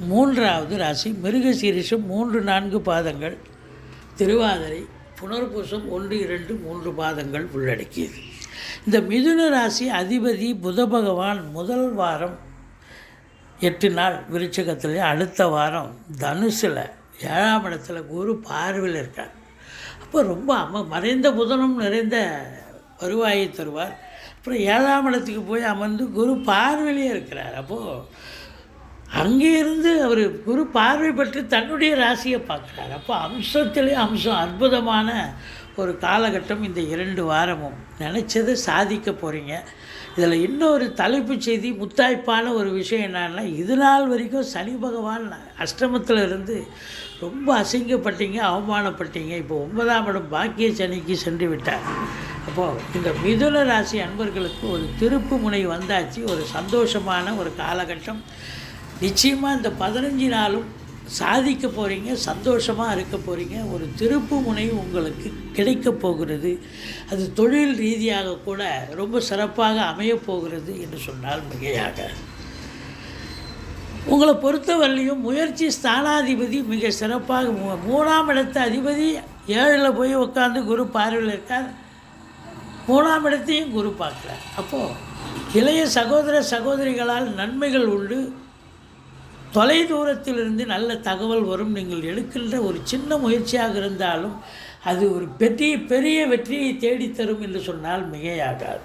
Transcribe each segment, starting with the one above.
மூன்றாவது ராசி மிருகசீரிஷம் மூன்று நான்கு பாதங்கள் திருவாதிரை புனர்பூசம் ஒன்று இரண்டு மூன்று பாதங்கள் உள்ளடக்கியது. இந்த மிதுன ராசி அதிபதி புத பகவான் முதல் வாரம் எட்டு நாள் விருச்சகத்தில் அடுத்த வாரம் தனுசில் ஏழாம் இடத்துல குரு பார்வையில் இருக்கார். அப்போ ரொம்ப அம மறைந்த புதனும் நிறைந்த வருவாயை தருவார். அப்புறம் ஏழாம் இடத்துக்கு போய் அமர்ந்து குரு பார்வையிலே இருக்கிறார். அப்போது அங்கே இருந்து அவர் குரு பார்வை பெற்று தன்னுடைய ராசியை பார்க்குறார். அப்போ அம்சத்திலே அம்சம் அற்புதமான ஒரு காலகட்டம் இந்த இரண்டு வாரமும். நினச்சதை சாதிக்க போகிறீங்க இதில் இன்னொரு தலைப்புச் செய்தி முத்தாய்ப்பான ஒரு விஷயம் என்னன்னா இது நாள் வரைக்கும் சனி பகவான் அஷ்டமத்தில் இருந்து ரொம்ப அசிங்கப்பட்டீங்க அவமானப்பட்டீங்க. இப்போ ஒன்பதாம் இடம் பாக்கிய சனிக்கு சென்று விட்டார். அப்போது இந்த மிதுன ராசி அன்பர்களுக்கு ஒரு திருப்பு முனை வந்தாச்சு. ஒரு சந்தோஷமான ஒரு காலகட்டம். நிச்சயமாக இந்த பதினஞ்சு நாளும் சாதிக்க போகிறீங்க சந்தோஷமாக இருக்க போகிறீங்க ஒரு திருப்பு முனை உங்களுக்கு கிடைக்க போகிறது. அது தொழில் ரீதியாக கூட ரொம்ப சிறப்பாக அமையப் போகிறது என்று சொன்னால் மிகையாக. உங்களை பொறுத்தவரையிலையும் முயற்சி ஸ்தானாதிபதி மிக சிறப்பாக மூ- மூணாம் இடத்து அதிபதி ஏழில் போய் உட்காந்து குரு பார்வையில் இருக்கார். மூணாம் இடத்தையும் குரு பார்க்குறார். அப்போது இளைய சகோதர சகோதரிகளால் நன்மைகள் உண்டு. தொலை தூரத்திலிருந்து நல்ல தகவல் வரும். நீங்கள் எடுக்கின்ற ஒரு சின்ன முயற்சியாக இருந்தாலும் அது ஒரு பெரிய பெரிய வெற்றியை தேடித்தரும் என்று சொன்னால் மிகையாகாது.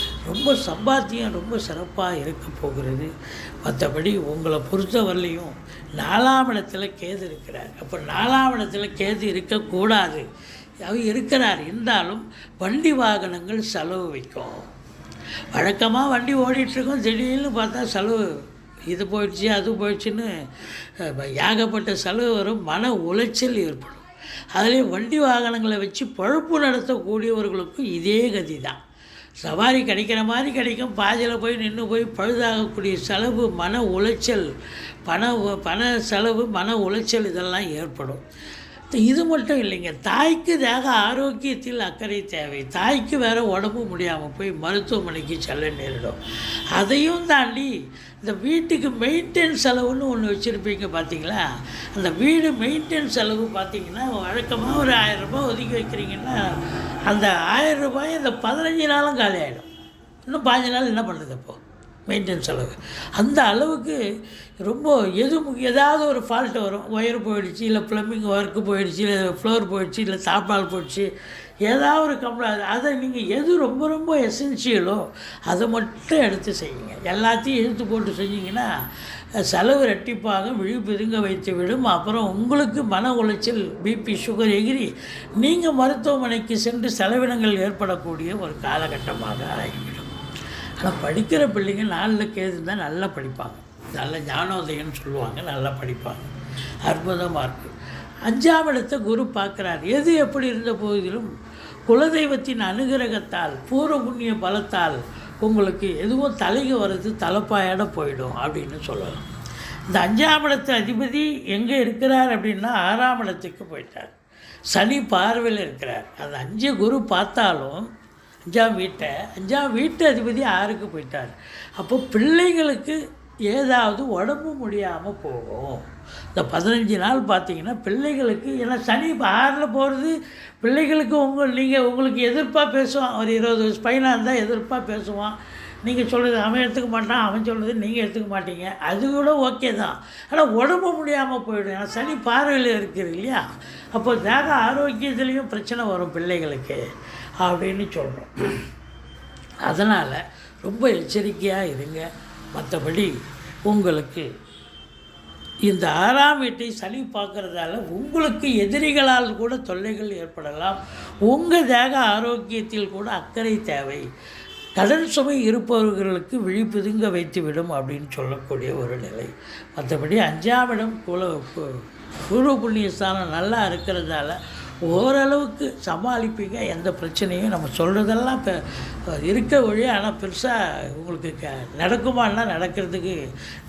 ரொம்ப சம்பாத்தியம் ரொம்ப சிறப்பாக இருக்க போகிறது. மற்றபடி உங்களை பொறுத்தவரையிலையும் நாலாம் இடத்துல கேது இருக்கிறார். அப்போ நாலாம் இடத்துல கேது இருக்கக்கூடாது. அவர் இருக்கிறார். இருந்தாலும் வண்டி வாகனங்கள் செலவு வைக்கும். வழக்கமாக வண்டி ஓடிட்டுருக்கோம். திடீர்னு பார்த்தா செலவு இது போயிடுச்சு அது போயிடுச்சுன்னு ஏகப்பட்ட செலவு வரும். மன உளைச்சல் ஏற்படும். அதுலேயும் வண்டி வாகனங்களை வச்சு பழுப்பு நடத்தக்கூடியவர்களுக்கும் இதே கதி தான் சவாரி கிடைக்கிற மாதிரி கிடைக்கும். பாதியில் போய் நின்று போய் பழுதாகக்கூடிய செலவு மன உளைச்சல் பண பண செலவு மன உளைச்சல் இதெல்லாம் ஏற்படும். இது மட்டும் இல்லைங்க. தாய்க்கு தேக ஆரோக்கியத்தில் அக்கறை தேவை. தாய்க்கு வேறு உடம்பு முடியாமல் போய் மருத்துவமனைக்கு செல்ல நேரிடும். அதையும் தாண்டி இந்த வீட்டுக்கு மெயின்டெனன்ஸ் செலவுன்னு ஒன்று வச்சுருப்பீங்க பார்த்தீங்களா அந்த வீடு மெயின்டெனன்ஸ் செலவு பார்த்தீங்கன்னா வழக்கமாக ஒரு ஆயிரரூபா ஒதுக்கி வைக்கிறீங்கன்னா அந்த ஆயிரம் ரூபாய் இந்த பதினஞ்சு நாளும் காலி ஆகிடும் இன்னும் பாஞ்சு நாள் என்ன பண்ணுறது அப்போது மெயின்டெனன்ஸ் செலவு. அந்த அளவுக்கு ரொம்ப எது ஏதாவது ஒரு ஃபால்ட்டு வரும். ஒயர் போயிடுச்சு இல்லை ப்ளம்பிங் ஒர்க்கு போயிடுச்சு இல்லை ஃப்ளோர் போயிடுச்சு இல்லை தாப்பால் போயிடுச்சு. ஏதாவது ஒரு கம்ப்ளைண்ட் அதை நீங்கள் எது ரொம்ப ரொம்ப எசென்ஷியலோ அதை மட்டும் எடுத்து செய்யுங்க. எல்லாத்தையும் எடுத்து போட்டு செஞ்சிங்கன்னா செலவு ரெட்டிப்பாக விழி வைத்து விடும். அப்புறம் உங்களுக்கு மன உளைச்சல் பிபி சுகர் எகிரி நீங்கள் மருத்துவமனைக்கு சென்று செலவினங்கள் ஏற்படக்கூடிய ஒரு காலகட்டமாக ஆகிவிடும். ஆனால் படிக்கிற பிள்ளைங்க நாளில் கேது தான் நல்லா படிப்பாங்க. நல்ல ஞானோதயம்னு சொல்லுவாங்க நல்லா படிப்பாங்க. அற்புதமாக இருக்குது அஞ்சாம் இடத்தை குரு பார்க்குறார். எது எப்படி இருந்த போதிலும் குலதெய்வத்தின் அனுகிரகத்தால் பூர்வ புண்ணிய பலத்தால் உங்களுக்கு எதுவும் தலைக்கு வர்றது தலைப்பாயோட போயிடும் அப்படின்னு சொல்லலாம். இந்த அஞ்சாம் இடத்து அதிபதி எங்கே இருக்கிறார் அப்படின்னா ஆறாம் இடத்துக்கு போயிட்டார். சனி பார்வையில் இருக்கிறார். அந்த அஞ்சு குரு பார்த்தாலும் அஞ்சாம் வீட்டை. அஞ்சாம் வீட்டு அதிபதி ஆறுக்கு போயிட்டார். அப்போ பிள்ளைங்களுக்கு ஏதாவது உடம்பு முடியாமல் போகும். இந்த பதினஞ்சு நாள் பார்த்தீங்கன்னா பிள்ளைகளுக்கு ஏன்னா சனி இப்போ ஆறில் போகிறது பிள்ளைகளுக்கு உங்கள் நீங்கள் உங்களுக்கு எதிர்ப்பாக பேசுவான். ஒரு இருபது வயசு பையனாக இருந்தால் எதிர்ப்பாக பேசுவான். நீங்கள் சொல்கிறது அவன் எடுத்துக்க மாட்டான் அவன் சொல்கிறது நீங்கள் எடுத்துக்க மாட்டீங்க. அது கூட ஓகே தான். ஆனால் உடம்பு முடியாமல் போயிடும். ஏன்னா சனி பார்வையில் இருக்குது இல்லையா? அப்போ தேக ஆரோக்கியத்துலேயும் பிரச்சனை வரும் பிள்ளைகளுக்கு. அப்படின்னு சொல்கிறோம் அதனால் ரொம்ப எச்சரிக்கையாக இருங்க. மற்றபடி உங்களுக்கு இந்த ஆறாம் வீட்டை சனி பார்க்குறதால உங்களுக்கு எதிரிகளால் கூட தொல்லைகள் ஏற்படலாம். உங்கள் தேக ஆரோக்கியத்தில் கூட அக்கறை தேவை. கடன் சுமை இருப்பவர்களுக்கு விழிப்புதுங்க வைத்துவிடும் அப்படின்னு சொல்லக்கூடிய ஒரு நிலை. மற்றபடி அஞ்சாம் இடம் குல கு- குரு புண்ணியஸ்தானம் நல்லா இருக்கிறதால ஓரளவுக்கு சமாளிப்பீங்க. எந்த பிரச்சனையும் நம்ம சொல்கிறதெல்லாம் இப்போ இருக்க வழி ஆனால் பெருசாக உங்களுக்கு க நடக்குமான்னா நடக்கிறதுக்கு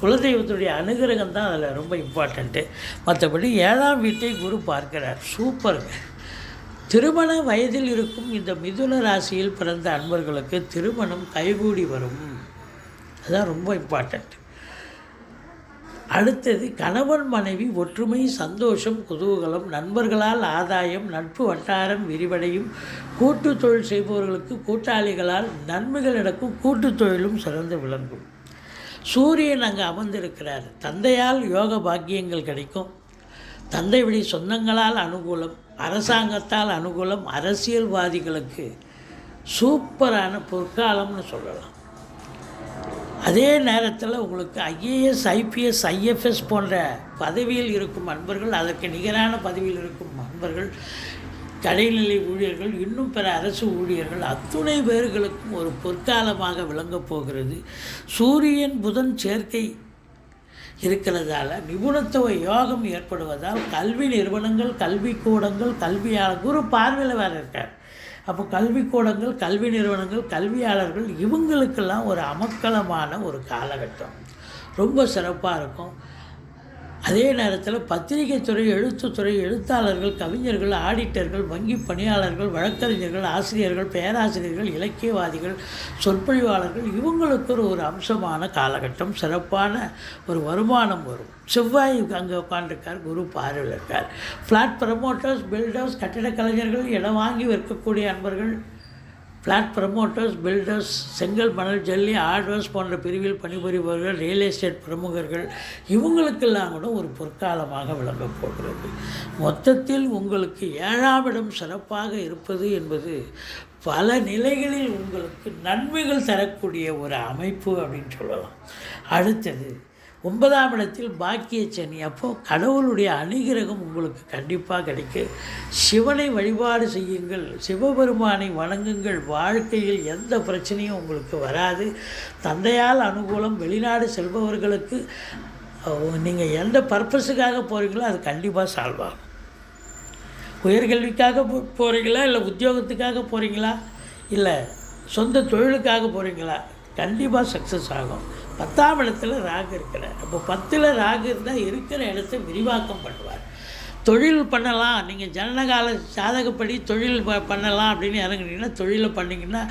குலதெய்வத்துடைய அனுகிரகம் தான் அதில் ரொம்ப இம்பார்ட்டண்ட்டு மற்றபடி ஏழாம் வீட்டை குரு பார்க்கிறார். சூப்பருங்க திருமண வயதில் இருக்கும் இந்த மிதுன ராசியில் பிறந்த அன்பர்களுக்கு திருமணம் கைகூடி வரும். அதுதான் ரொம்ப இம்பார்ட்டண்ட் அடுத்தது கணவன் மனைவி ஒற்றுமை சந்தோஷம் குதூகலம் நண்பர்களால் ஆதாயம் நட்பு வட்டாரம் விரிவடையும். கூட்டு தொழில் செய்பவர்களுக்கு கூட்டாளிகளால் நன்மைகள் நடக்கும். கூட்டு தொழிலும் சிறந்து விளங்கும். சூரியன் அங்கே அமர்ந்திருக்கிறார். தந்தையால் யோக பாக்கியங்கள் கிடைக்கும். தந்தை வழி சொந்தங்களால் அனுகூலம். அரசாங்கத்தால் அனுகூலம். அரசியல்வாதிகளுக்கு சூப்பரான பொற்காலம்னு சொல்லலாம். அதே நேரத்தில் உங்களுக்கு ஐஏஎஸ் ஐபிஎஸ் ஐஎஃப்எஸ் போன்ற பதவியில் இருக்கும் அன்பர்கள் அதற்கு நிகரான பதவியில் இருக்கும் அன்பர்கள் கடைநிலை ஊழியர்கள் இன்னும் பிற அரசு ஊழியர்கள் அத்துணை பேர்களுக்கும் ஒரு பொற்காலமாக விளங்கப் போகிறது. சூரியன் புதன் சேர்க்கை இருக்கிறதால நிபுணத்துவ யோகம் ஏற்படுவதால் கல்வி நிறுவனங்கள் கல்விக்கூடங்கள் கல்வியாளர் குரு பார்வையில் வேறு இருக்கார். அப்போ கல்விக்கூடங்கள் கல்வி நிறுவனங்கள் கல்வியாளர்கள் இவங்களுக்கெல்லாம் ஒரு அமக்கலமான ஒரு காலகட்டம். ரொம்ப சிறப்பாக இருக்கும். அதே நேரத்தில் பத்திரிகை துறை எழுத்துத்துறை எழுத்தாளர்கள் கவிஞர்கள் ஆடிட்டர்கள் வங்கி பணியாளர்கள் வழக்கறிஞர்கள் ஆசிரியர்கள் பேராசிரியர்கள் இலக்கியவாதிகள் சொற்பொழிவாளர்கள் இவங்களுக்கு ஒரு ஒரு அம்சமான காலகட்டம் சிறப்பான ஒரு வருமானம் வரும். செவ்வாய் அங்கே உட்காந்துருக்கார் குரு பார்வையில் இருக்கார். ஃப்ளாட் ப்ரமோட்டர்ஸ் பில்டர்ஸ் கட்டிடக் கலைஞர்கள் இடம் வாங்கி விற்கக்கூடிய அன்பர்கள் ஃப்ளாட் ப்ரமோட்டர்ஸ் பில்டர்ஸ் செங்கல் மணல் ஜல்லி ஆர்டர்ஸ் போன்ற பிரிவில் பணிபுரிபவர்கள் ரியல் எஸ்டேட் பிரமுகர்கள் இவங்களுக்கெல்லாம் கூட ஒரு பொற்காலமாக விளங்கப் போகிறது. மொத்தத்தில் உங்களுக்கு ஏழாம் இடம் சிறப்பாக இருப்பது என்பது பல நிலைகளில் உங்களுக்கு நன்மைகள் தரக்கூடிய ஒரு அமைப்பு அப்படின்னு சொல்லலாம். அடுத்தது ஒன்பதாம் இடத்தில் பாக்கிய சனி. அப்போது கடவுளுடைய அனுகிரகம் உங்களுக்கு கண்டிப்பாக கிடைக்கும். சிவனை வழிபாடு செய்யுங்கள். சிவபெருமானை வணங்குங்கள். வாழ்க்கையில் எந்த பிரச்சனையும் உங்களுக்கு வராது. தந்தையால் அனுகூலம் வெளிநாடு செல்பவர்களுக்கு நீங்கள் எந்த பர்பஸுக்காக போகிறீங்களோ அது கண்டிப்பாக சால்வ் ஆகும். உயர்கல்விக்காக போ போகிறீங்களா இல்லை உத்தியோகத்துக்காக போகிறீங்களா இல்லை சொந்த தொழிலுக்காக போகிறீங்களா கண்டிப்பாக சக்ஸஸ் ஆகும். பத்தாம் இடத்துல ராகு இருக்கிறார். அப்போ பத்தில் ராகு இருந்தால் இருக்கிற இடத்த விரிவாக்கம் பண்ணுவார். தொழில் பண்ணலாம். நீங்கள் ஜனனகால ஜாதகப்படி தொழில் ப பண்ணலாம் அப்படின்னு இறங்குனீங்கன்னா தொழிலை பண்ணிங்கன்னா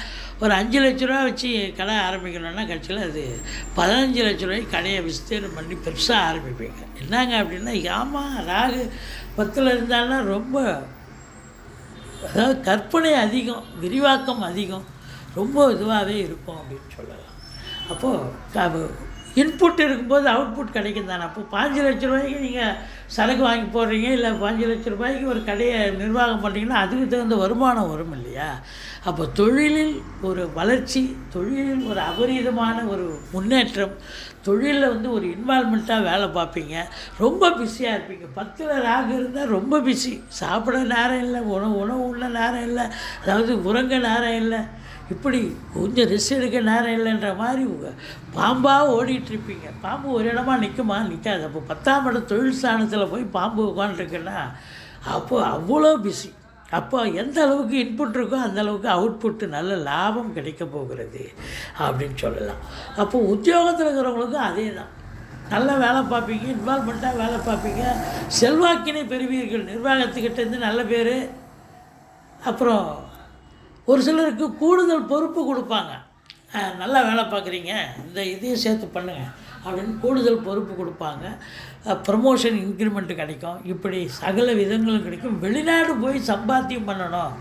ஒரு அஞ்சு லட்ச ரூபா வச்சு கடை ஆரம்பிக்கணும்னா கட்சியில் அது பதினஞ்சு லட்ச ரூபாய்க்கு கடையை விஸ்தீர்ணம் பண்ணி பெருசாக ஆரம்பிப்பீங்க. என்னங்க அப்படின்னா ஆமாம் ராகு பத்தில் இருந்தாலும் ரொம்ப அதாவது கற்பனை அதிகம் விரிவாக்கம் அதிகம் ரொம்ப இதுவாகவே இருக்கும் அப்படின்னு சொல்லலாம். அப்போது இன்புட் இருக்கும்போது அவுட்புட் கிடைக்கும் தானே அப்போ பாஞ்சு லட்ச ரூபாய்க்கு நீங்கள் சரக்கு வாங்கி போடுறீங்க இல்லை பாஞ்சு லட்ச ரூபாய்க்கு ஒரு கடையை நிர்வாகம் பண்ணுறீங்கன்னா அதுக்கு தகுந்த வருமானம் வரும் இல்லையா? அப்போ தொழிலில் ஒரு வளர்ச்சி தொழிலில் ஒரு அபரீதமான ஒரு முன்னேற்றம் தொழிலில் வந்து ஒரு இன்வால்மெண்ட்டாக வேலை பார்ப்பீங்க. ரொம்ப பிஸியாக இருப்பீங்க. பத்தில் ராகு இருந்தால் ரொம்ப பிஸி சாப்பிட நேரம் இல்லை உணவு உணவு உள்ள நேரம் இல்லை அதாவது உறங்க நேரம் இல்லை. இப்படி கொஞ்சம் ரெஸ்ட் எடுக்க நேரம் இல்லைன்ற மாதிரி பாம்பாக ஓடிட்டுருப்பீங்க. பாம்பு ஒரு இடமா நிற்குமா நிற்காது அப்போ பத்தாம் இடம் தொழில் ஸ்தானத்தில் போய் பாம்பு உட்காந்துருக்குன்னா அப்போது அவ்வளோ பிஸி அப்போ எந்த அளவுக்கு இன்புட் இருக்கோ அந்த அளவுக்கு அவுட்புட்டு நல்ல லாபம் கிடைக்க போகிறது அப்படின்னு சொல்லலாம். அப்போ உத்தியோகத்தில் இருக்கிறவங்களுக்கும் அதே தான் நல்லா வேலை பார்ப்பீங்க இன்வால்மெண்ட்டாக வேலை பார்ப்பீங்க. செல்வாக்கினை பெறுவீர்கள். நிர்வாகத்துக்கிட்டேருந்து நல்ல பேர். அப்புறம் ஒரு சிலருக்கு கூடுதல் பொறுப்பு கொடுப்பாங்க. நல்லா வேலை பார்க்குறீங்க இந்த இதையும் சேர்த்து பண்ணுங்கள் அப்படின்னு கூடுதல் பொறுப்பு கொடுப்பாங்க. ப்ரமோஷன் இன்க்ரிமெண்ட் கிடைக்கும். இப்படி சகல விதங்களும் கிடைக்கும். வெளிநாடு போய் சம்பாத்தியம் பண்ணணும்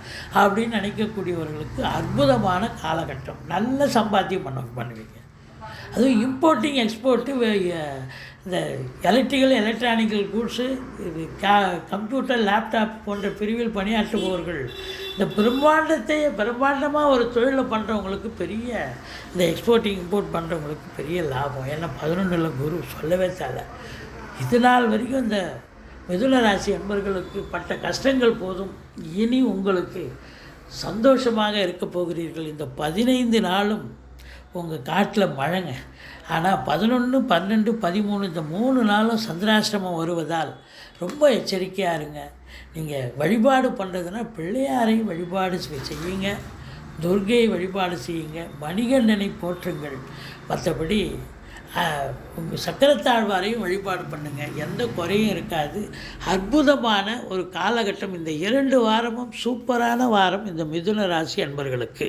அப்படின்னு நினைக்கக்கூடியவர்களுக்கு அற்புதமான காலகட்டம். நல்ல சம்பாத்தியம் பண்ண பண்ணுவீங்க. அதுவும் இம்போர்ட்டிங் எக்ஸ்போர்ட்டு இந்த எலக்ட்ரிக்கல் எலக்ட்ரானிக்கல் கூட்ஸு இது கா கம்ப்யூட்டர் லேப்டாப் போன்ற பிரிவில் பணியாற்றுபவர்கள் இந்த பிரம்மாண்டத்தை பிரம்மாண்டமாக ஒரு தொழிலை பண்ணுறவங்களுக்கு பெரிய இந்த எக்ஸ்போர்ட்டிங் இம்போர்ட் பண்ணுறவங்களுக்கு பெரிய லாபம். ஏன்னா பதினொன்றில் குரு சொல்லவே தேவை. இது நாள் வரைக்கும் இந்த மிதுன ராசி அன்பர்களுக்கு பட்ட கஷ்டங்கள் போதும். இனி உங்களுக்கு சந்தோஷமாக இருக்க போகிறீர்கள் இந்த பதினைந்து நாளும் உங்கள் காட்டில் மழைங்க. ஆனால் பதினொன்று பன்னெண்டு பதிமூணு இந்த மூணு நாளும் சந்திராசிரமம் வருவதால் ரொம்ப எச்சரிக்கையாக இருங்க. நீங்கள் வழிபாடு பண்ணுறதுன்னா பிள்ளையாரையும் வழிபாடு செய்யுங்க. துர்க்கையை வழிபாடு செய்யுங்க. மணிகண்டனை போற்றுங்கள். மற்றபடி உங்கள் சக்கரத்தாழ்வாரையும் வழிபாடு பண்ணுங்கள் எந்த குறையும் இருக்காது. அற்புதமான ஒரு காலகட்டம் இந்த இரண்டு வாரமும் சூப்பரான வாரம் இந்த மிதுன ராசி அன்பர்களுக்கு.